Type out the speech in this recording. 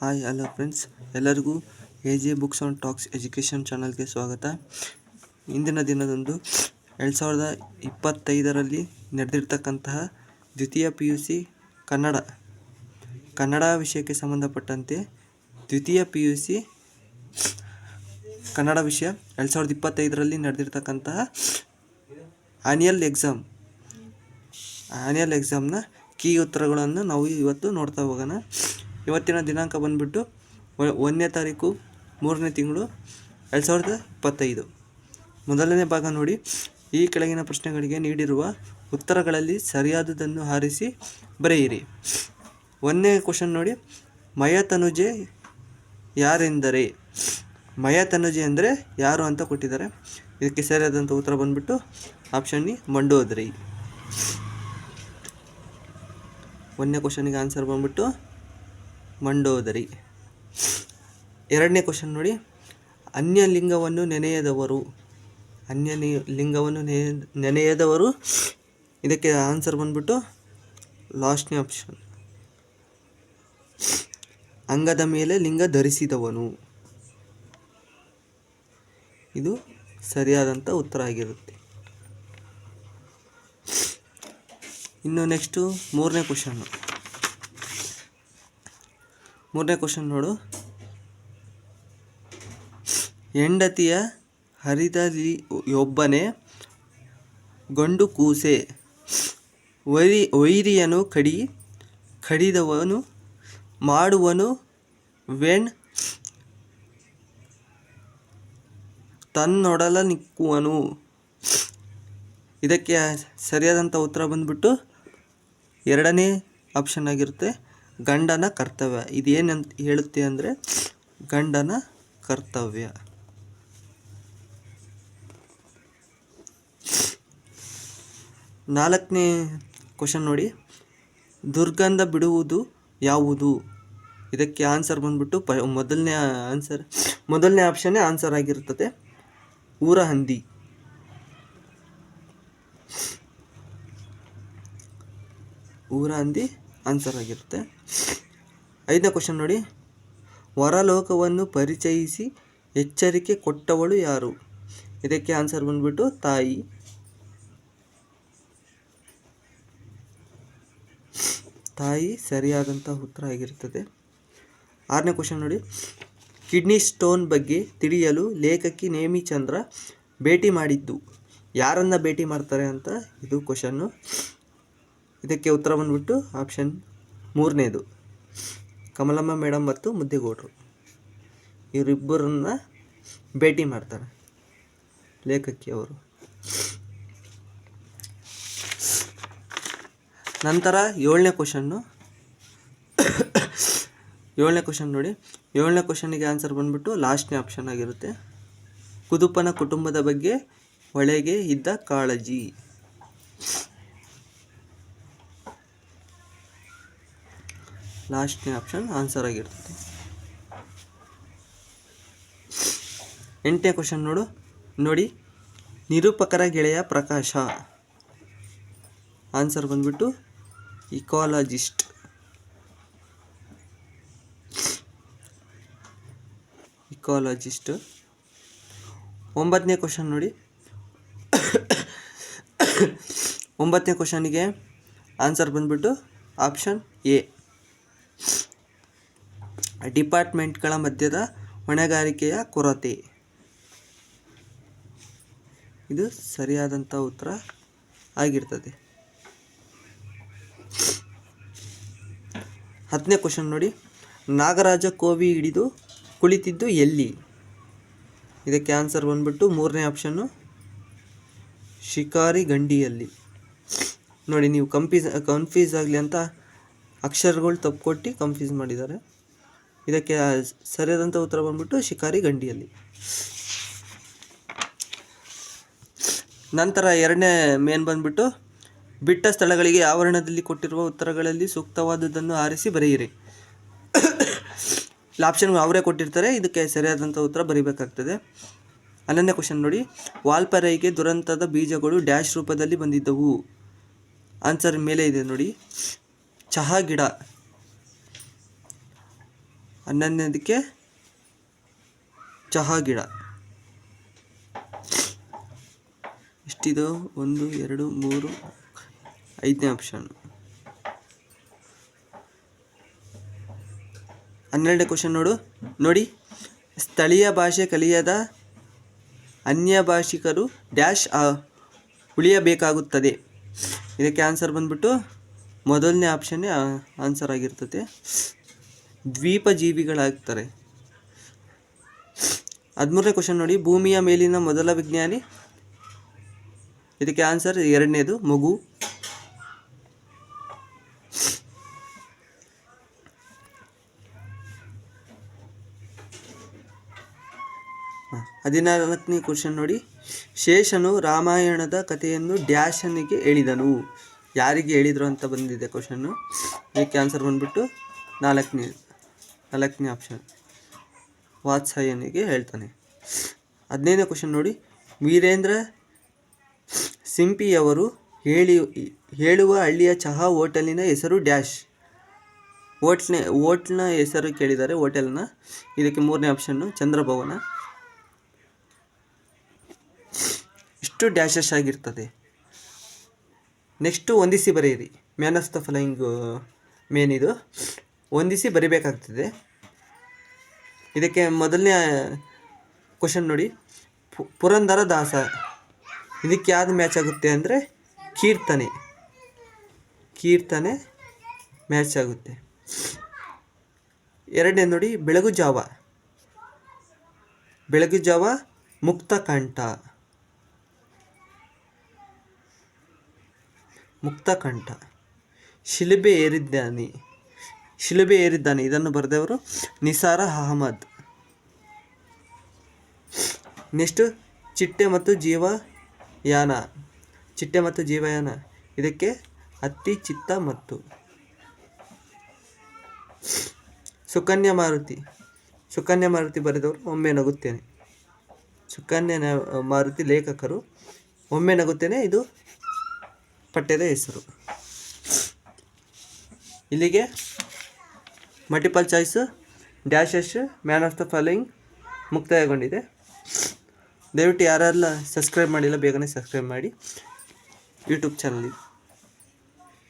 Hi hello friends ಎಲ್ಲರಿಗೂ A J books on talks education ಚಾನಲ್ಗೆ ಸ್ವಾಗತ. ಇಂದಿನ ದಿನದಂದು ಎರಡು ಸಾವಿರದ ಇಪ್ಪತ್ತೈದರಲ್ಲಿ ನಡೆದಿರ್ತಕ್ಕಂತಹ ದ್ವಿತೀಯ P U C Kannada Kannada ವಿಷಯಕ್ಕೆ ಸಂಬಂಧಪಟ್ಟಂತೆ ದ್ವಿತೀಯ ಪಿ ಯು ಸಿ ಕನ್ನಡ ವಿಷಯ ಎರಡು ಸಾವಿರದ ಇಪ್ಪತ್ತೈದರಲ್ಲಿ ನಡೆದಿರ್ತಕ್ಕಂತಹ ಆನ್ಯಲ್ ಎಕ್ಸಾಮ್ ಆನ್ಯಲ್ ಎಕ್ಸಾಮ್ನ ಕೀ ಉತ್ತರಗಳನ್ನು ನಾವು ಇವತ್ತು ನೋಡ್ತಾ ಹೋಗೋಣ. ಇವತ್ತಿನ ದಿನಾಂಕ ಬಂದುಬಿಟ್ಟು ಒಂದನೇ ತಾರೀಕು, ಮೂರನೇ ತಿಂಗಳು ಎರಡು ಸಾವಿರದ ಇಪ್ಪತ್ತೈದು. ಮೊದಲನೇ ಭಾಗ ನೋಡಿ. ಈ ಕೆಳಗಿನ ಪ್ರಶ್ನೆಗಳಿಗೆ ನೀಡಿರುವ ಉತ್ತರಗಳಲ್ಲಿ ಸರಿಯಾದದನ್ನು ಆರಿಸಿ ಬರೆಯಿರಿ. ಒಂದನೇ ಕ್ವಶನ್ ನೋಡಿ. ಮಯತನುಜೆ ಯಾರೆಂದರೆ? ಮಯತನುಜೆ ಅಂದರೆ ಯಾರು ಅಂತ ಕೊಟ್ಟಿದ್ದಾರೆ. ಇದಕ್ಕೆ ಸರಿಯಾದಂಥ ಉತ್ತರ ಬಂದ್ಬಿಟ್ಟು ಆಪ್ಷನ್ ಇ ಮಂಡೋದ್ರಿ. ಒಂದನೇ ಕ್ವಶನಿಗೆ ಆನ್ಸರ್ ಬಂದ್ಬಿಟ್ಟು ಮಂಡೋದರಿ. ಎರಡನೇ ಕ್ವಶನ್ ನೋಡಿ. ಅನ್ಯ ಲಿಂಗವನ್ನು ನೆನೆಯದವರು. ಅನ್ಯ ಲಿಂಗವನ್ನು ನೆನೆ, ನೆನೆಯದವರು. ಇದಕ್ಕೆ ಆನ್ಸರ್ ಬಂದ್ಬಿಟ್ಟು ಲಾಸ್ಟ್ನೇ ಆಪ್ಷನ್ ಅಂಗದ ಮೇಲೆ ಲಿಂಗ ಧರಿಸಿದವನು. ಇದು ಸರಿಯಾದಂಥ ಉತ್ತರ ಆಗಿರುತ್ತೆ. ಇನ್ನು ನೆಕ್ಸ್ಟು ಮೂರನೇ ಕ್ವಶನ್ನು ಮೂರನೇ ಕ್ವಶನ್ ನೋಡು. ಹೆಂಡತಿಯ ಹರಿದಲ್ಲಿ ಒಬ್ಬನೇ ಗಂಡು ಕೂಸೆ, ವೈರಿ, ವೈರಿಯನು ಕಡಿ, ಕಡಿದವನು ಮಾಡುವನು ವೆಣ್, ತನ್ನೊಡಲ ನಿಕ್ಕುವನು. ಇದಕ್ಕೆ ಸರಿಯಾದಂಥ ಉತ್ತರ ಬಂದ್ಬಿಟ್ಟು ಎರಡನೇ ಆಪ್ಷನ್ ಆಗಿರುತ್ತೆ. ಗಂಡನ ಕರ್ತವ್ಯ. ಇದೇನಂತ ಹೇಳುತ್ತೆ ಅಂದರೆ ಗಂಡನ ಕರ್ತವ್ಯ. ನಾಲ್ಕನೇ ಕ್ವಶನ್ ನೋಡಿ. ದುರ್ಗಂಧ ಬಿಡುವುದು ಯಾವುದು? ಇದಕ್ಕೆ ಆನ್ಸರ್ ಬಂದ್ಬಿಟ್ಟು ಪ, ಮೊದಲನೇ ಆನ್ಸರ್ ಮೊದಲನೇ ಆಪ್ಷನ್ನೇ ಆನ್ಸರ್ ಆಗಿರುತ್ತದೆ ಊರ ಹಂದಿ ಊರ ಹಂದಿ ಆನ್ಸರ್ ಆಗಿರುತ್ತೆ. ಐದನೇ ಕ್ವಶನ್ ನೋಡಿ. ಹೊರಲೋಕವನ್ನು ಪರಿಚಯಿಸಿ ಎಚ್ಚರಿಕೆ ಕೊಟ್ಟವಳು ಯಾರು? ಇದಕ್ಕೆ ಆನ್ಸರ್ ಬಂದ್ಬಿಟ್ಟು ತಾಯಿ. ತಾಯಿ ಸರಿಯಾದಂಥ ಉತ್ತರ ಆಗಿರುತ್ತದೆ ಆರನೇ ಕ್ವಶನ್ ನೋಡಿ. ಕಿಡ್ನಿ ಸ್ಟೋನ್ ಬಗ್ಗೆ ತಿಳಿಯಲು ಲೇಖಕಿ ನೇಮಿಚಂದ್ರ ಭೇಟಿ ಮಾಡಿದ್ದು. ಯಾರನ್ನು ಭೇಟಿ ಮಾಡ್ತಾರೆ ಅಂತ? ಇದು ಕ್ವಶನ್ನು ಇದಕ್ಕೆ ಉತ್ತರ ಬಂದ್ಬಿಟ್ಟು ಆಪ್ಷನ್ ಮೂರನೇದು. ಕಮಲಮ್ಮ ಮೇಡಮ್ ಮತ್ತು ಮುದ್ದೆಗೌಡರು ಇವರಿಬ್ಬರನ್ನ ಭೇಟಿ ಮಾಡ್ತಾರೆ. ಲೇಖಕಿ ಅವರು. ನಂತರ ಏಳನೇ ಕ್ವಶನ್ನು ಏಳನೇ ಕ್ವಶನ್ ನೋಡಿ. ಏಳನೇ ಕ್ವಶನಿಗೆ ಆನ್ಸರ್ ಬಂದ್ಬಿಟ್ಟು ಲಾಸ್ಟ್ನೇ ಆಪ್ಷನ್ ಆಗಿರುತ್ತೆ. ಕುದುಪನ ಕುಟುಂಬದ ಬಗ್ಗೆ ಒಳಗೆ ಇದ್ದ ಕಾಳಜಿ. ಲಾಸ್ಟ್ನೇ ಆಪ್ಷನ್ ಆನ್ಸರ್ ಆಗಿರ್ತದೆ. ಎಂಟನೇ ಕ್ವಶನ್ ನೋಡು. ನೋಡಿ, ನಿರೂಪಕರ ಗೆಳೆಯ ಪ್ರಕಾಶ. ಆನ್ಸರ್ ಬಂದ್ಬಿಟ್ಟು ಇಕಾಲಜಿಸ್ಟ್ ಇಕಾಲಜಿಸ್ಟ್ ಒಂಬತ್ತನೇ ಕ್ವಶನ್ ನೋಡಿ. ಒಂಬತ್ತನೇ ಕ್ವಶನಿಗೆ ಆನ್ಸರ್ ಬಂದ್ಬಿಟ್ಟು ಆಪ್ಷನ್ ಎ ಡಿಪಾರ್ಟ್ಮೆಂಟ್ಗಳ ಮಧ್ಯದ ಹೊಣೆಗಾರಿಕೆಯ ಕೊರತೆ. ಇದು ಸರಿಯಾದಂಥ ಉತ್ತರ ಆಗಿರ್ತದೆ. ಹತ್ತನೇ ಕ್ವಶನ್ ನೋಡಿ. ನಾಗರಾಜ ಕೋವಿ ಹಿಡಿದು ಕುಳಿತಿದ್ದು ಎಲ್ಲಿ? ಇದಕ್ಕೆ ಆನ್ಸರ್ ಬಂದ್ಬಿಟ್ಟು ಮೂರನೇ ಆಪ್ಷನ್ನು ಶಿಕಾರಿ ಗಂಡಿಯಲ್ಲಿ. ನೋಡಿ, ನೀವು ಕಂಫ್ಯೂಸ್ ಕನ್ಫ್ಯೂಸ್ ಆಗಲಿ ಅಂತ ಅಕ್ಷರಗಳು ತಪ್ಪು ಕೊಟ್ಟು ಕನ್ಫ್ಯೂಸ್ ಮಾಡಿದ್ದಾರೆ. ಇದಕ್ಕೆ ಸರಿಯಾದಂಥ ಉತ್ತರ ಬಂದ್ಬಿಟ್ಟು ಶಿಕಾರಿ ಗಂಡಿಯಲ್ಲಿ. ನಂತರ ಎರಡನೇ ಮೇನ್ ಬಂದ್ಬಿಟ್ಟು ಬಿಟ್ಟ ಸ್ಥಳಗಳಿಗೆ ಆವರಣದಲ್ಲಿ ಕೊಟ್ಟಿರುವ ಉತ್ತರಗಳಲ್ಲಿ ಸೂಕ್ತವಾದದ್ದನ್ನು ಆರಿಸಿ ಬರೆಯಿರಿ. ಆಪ್ಷನ್ ಅವರೇ ಕೊಟ್ಟಿರ್ತಾರೆ, ಇದಕ್ಕೆ ಸರಿಯಾದಂಥ ಉತ್ತರ ಬರೀಬೇಕಾಗ್ತದೆ. ಹನ್ನೊಂದನೇ ಕ್ವಶನ್ ನೋಡಿ. ವಾಲ್ಪರೈಗೆ ದುರಂತದ ಬೀಜಗಳು ಡ್ಯಾಶ್ ರೂಪದಲ್ಲಿ ಬಂದಿದ್ದವು. ಆನ್ಸರ್ ಮೇಲೆ ಇದೆ ನೋಡಿ. ಚಹಾ ಗಿಡ. ಹನ್ನೊಂದನೇದಕ್ಕೆ ಚಹಾ ಗಿಡ ಎಷ್ಟಿದು? ಒಂದು, ಎರಡು, ಮೂರು, ಐದನೇ ಆಪ್ಷನ್ ಹನ್ನೆರಡನೇ ಕ್ವಶನ್ ನೋಡು. ನೋಡಿ. ಸ್ಥಳೀಯ ಭಾಷೆ ಕಲಿಯದ ಅನ್ಯ ಭಾಷಿಕರು ಡ್ಯಾಶ್ ಉಳಿಯಬೇಕಾಗುತ್ತದೆ. ಇದಕ್ಕೆ ಆನ್ಸರ್ ಬಂದ್ಬಿಟ್ಟು ಮೊದಲನೇ ಆಪ್ಷನ್ನೇ ಆನ್ಸರ್ ಆಗಿರ್ತದೆ. ದ್ವೀಪ ಜೀವಿಗಳಾಗ್ತಾರೆ ಹದಿಮೂರನೇ ಕ್ವಶನ್ ನೋಡಿ, ಭೂಮಿಯ ಮೇಲಿನ ಮೊದಲ ವಿಜ್ಞಾನಿ. ಇದಕ್ಕೆ ಆನ್ಸರ್ ಎರಡನೇದು, ಮಗು. ಹದಿನಾಲ್ಕನೇ ಕ್ವಶನ್ ನೋಡಿ, ಶೇಷನು ರಾಮಾಯಣದ ಕಥೆಯನ್ನು ಡ್ಯಾಶನಿಗೆ ಹೇಳಿದನು. ಯಾರಿಗೆ ಹೇಳಿದ್ರು ಅಂತ ಬಂದಿದೆ ಕ್ವಶನ್ನು ಇದಕ್ಕೆ ಆನ್ಸರ್ ಬಂದ್ಬಿಟ್ಟು ನಾಲ್ಕನೇ ನಾಲ್ಕನೇ ಆಪ್ಷನ್. ವಾತ್ಸಾಯನಿಗೆ ಹೇಳ್ತಾನೆ. ಹದಿನೈದನೇ ಕ್ವಶನ್ ನೋಡಿ. ವೀರೇಂದ್ರ ಸಿಂಪಿಯವರು ಹೇಳಿ, ಹೇಳುವ ಹಳ್ಳಿಯ ಚಹಾ ಹೋಟೆಲಿನ ಹೆಸರು ಡ್ಯಾಶ್. ಹೋಟ್ಲ್ನ ಹೋಟ್ಲ್ನ ಹೆಸರು ಕೇಳಿದ್ದಾರೆ. ಹೋಟೆಲ್ನ ಇದಕ್ಕೆ ಮೂರನೇ ಆಪ್ಷನ್ನು ಚಂದ್ರಭವನ. ಇಷ್ಟು ಡ್ಯಾಶಸ್ ಆಗಿರ್ತದೆ. ನೆಕ್ಸ್ಟು ಹೊಂದಿಸಿ ಬರೆಯಿರಿ. Man of the following main ಇದು. ಹೊಂದಿಸಿ ಬರಿಬೇಕಾಗ್ತದೆ. ಇದಕ್ಕೆ ಮೊದಲನೇ ಕ್ವಶನ್ ನೋಡಿ. ಪುರಂದರ ದಾಸ. ಇದಕ್ಕೆ ಯಾವ್ದು ಮ್ಯಾಚ್ ಆಗುತ್ತೆ ಅಂದರೆ ಕೀರ್ತನೆ. ಕೀರ್ತನೆ ಮ್ಯಾಚ್ ಆಗುತ್ತೆ. ಎರಡನೇ ನೋಡಿ, ಬೆಳಗು ಜಾವ. ಬೆಳಗು ಜಾವ ಮುಕ್ತ ಕಂಠ. ಮುಕ್ತ ಕಂಠ. ಶಿಲುಬೆ ಏರಿದ್ದಾನೆ. ಶಿಲುಬೆ ಏರಿದ್ದಾನೆ. ಇದನ್ನು ಬರೆದವರು ನಿಸಾರ ಅಹಮದ್. ನೆಕ್ಸ್ಟು ಚಿಟ್ಟೆ ಮತ್ತು ಜೀವಯಾನ. ಚಿಟ್ಟೆ ಮತ್ತು ಜೀವಯಾನ. ಇದಕ್ಕೆ ಅತ್ತಿ, ಚಿತ್ತ ಮತ್ತು ಸುಕನ್ಯಾ ಮಾರುತಿ. ಸುಕನ್ಯಾ ಮಾರುತಿ ಬರೆದವರು ಒಮ್ಮೆ ನಗುತ್ತೇನೆ. ಸುಕನ್ಯಾ ಮಾರುತಿ ಲೇಖಕರು ಒಮ್ಮೆ ನಗುತ್ತೇನೆ. ಇದು ಪಠ್ಯದ ಹೆಸರು. ಇಲ್ಲಿಗೆ multiple choice dashes man of the following ಮುಕ್ತಾಯಗೊಂಡಿದೆ. ದಯವಿಟ್ಟು ಯಾರೆಲ್ಲ ಸಬ್ಸ್ಕ್ರೈಬ್ ಮಾಡಿಲ್ಲ, ಬೇಗನೆ ಸಬ್ಸ್ಕ್ರೈಬ್ ಮಾಡಿ. YouTube channel